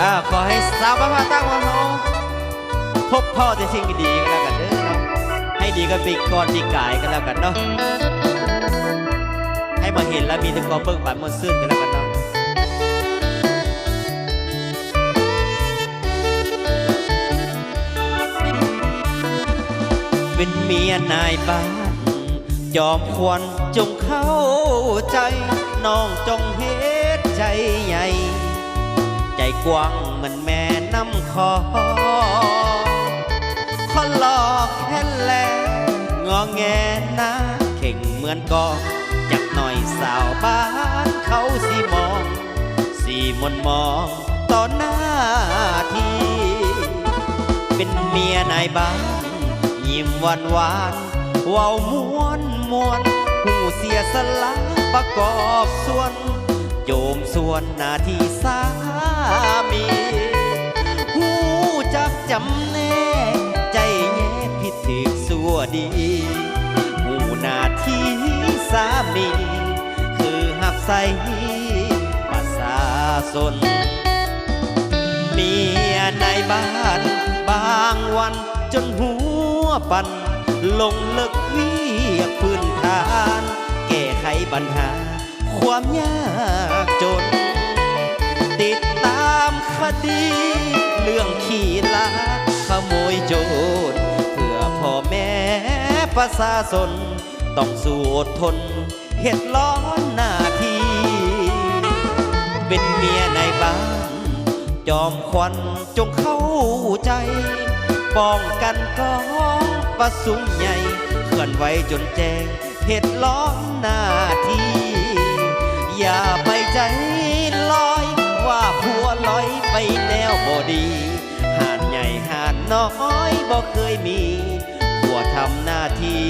อ่าขอให้สาวบ้านตั้งของเราพบพ่อแต่สิ่งดีๆกันแล้วกันเด้อเนาะให้ดีกันปีก่อนปีกายกันแล้วกันเนาะให้มาเห็นแล้วมีแต่ความเบิกบานมนต์ซื่นกันแล้วกันเนาะเป็นเมียนายบ้านยอมควรจงเข้าใจ น้องจงเฮ็ดใจใหญ่ กว้างเหมือนแม่น้ำคอขอหลอกแค่แลงอแงหน้าเข่งเหมือนกองจากหน่อยสาวบ้านเขาสีมอง สีมนมองต่อหน้าทีเป็นเมียนายบ้านยิ้มหวานหวานว้าวม้วนมวนหูเสียสละประกอบส่วนโยมส่วนหน้าที่สา มี คือหับใส่ประสาสนเมียในบ้านบางวันจนหัวปันลงเลิกเวียกพื้นฐาน แก้ไขปัญหา ความยากจน ติดตามคดี เรื่องขี่ลาขโมยโจรเพื่อพ่อแม่ประชาชน ต้องสู้อดทนเห็ดร้อนหน้าที่เป็นเมียในบ้าน จอมควันจงเข้าใจ ป้องกันกองประสุมใหญ่เคลื่อนไหวจนแจ้งเหตุล้อมหน้าที่อย่าไปใจลอยว่าผัวลอยไปแนวบ่ดี หาดใหญ่หาดน้อยบ่เคยมี ทำหน้าที่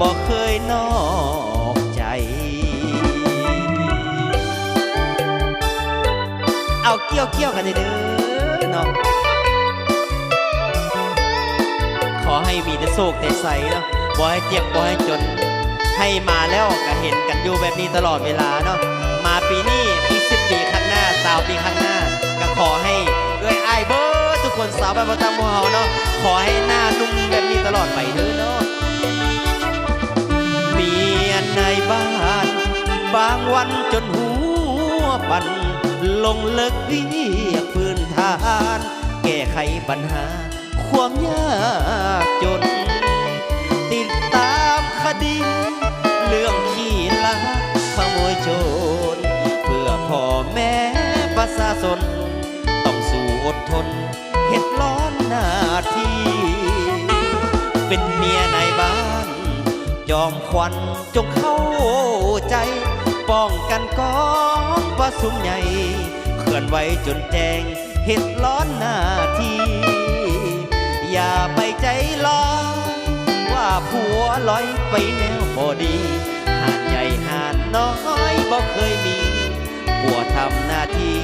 บ่เคยนอกใจ เอาเกี่ยวเกี่ยวกันเด้อเนาะขอให้มีแต่โศกแต่ใสเนาะบ่ให้เจ็บบ่ให้จน ให้มาแล้วก็เห็นกันอยู่แบบนี้ตลอดเวลาเนาะมาปีนี้อีกสิบปีข้างหน้าสาวปีข้างหน้า ก็ขอให้ คนสาวบ้านประจำพวกเราเนาะขอให้หน้านุ่มแบบนี้ตลอดไปเด้อเนาะเมียในบ้าน บางวันจนหัวปันลงเลิกเวียกพื้นฐาน แก้ไขปัญหา ความยากจน ติดตามคดี เรื่องขี้ลักขโมยโจรเพื่อพ่อแม่ประชาชนต้องสู้อดทน เห็ดร้อนหน้าที่ เป็นเมียในบ้าน ยอมควันจงเข้าใจ ป้องกันกองประสุมใหญ่เคลื่อนไหวจนแจงเห็ดร้อนหน้าที่ อย่าไปใจลอยว่าผัวลอยไปแนวบอดีหาดใหญ่หาดน้อยบ่เคยมีผัวทำหน้าที่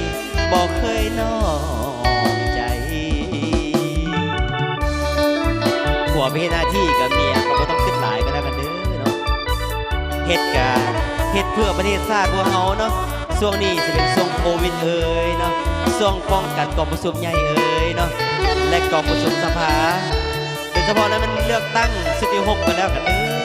บ่เคยนอก อไปเฮ็ดหน้าที่กับเมียก็บ่ต้องคิดหลายก็แล้วกันเด้อเนาะเฮ็ดกาเฮ็ดเพื่อประเทศชาติพวกเฮาเนาะช่วงนี้สิเป็นช่วงโควิดเอ่ยเนาะช่วงป้องกันกองประชุมใหญ่เอ่ยเนาะและกองประชุมสภาโดยเฉพาะแล้วมันเลือกตั้ง16กันแล้วกันเด้อ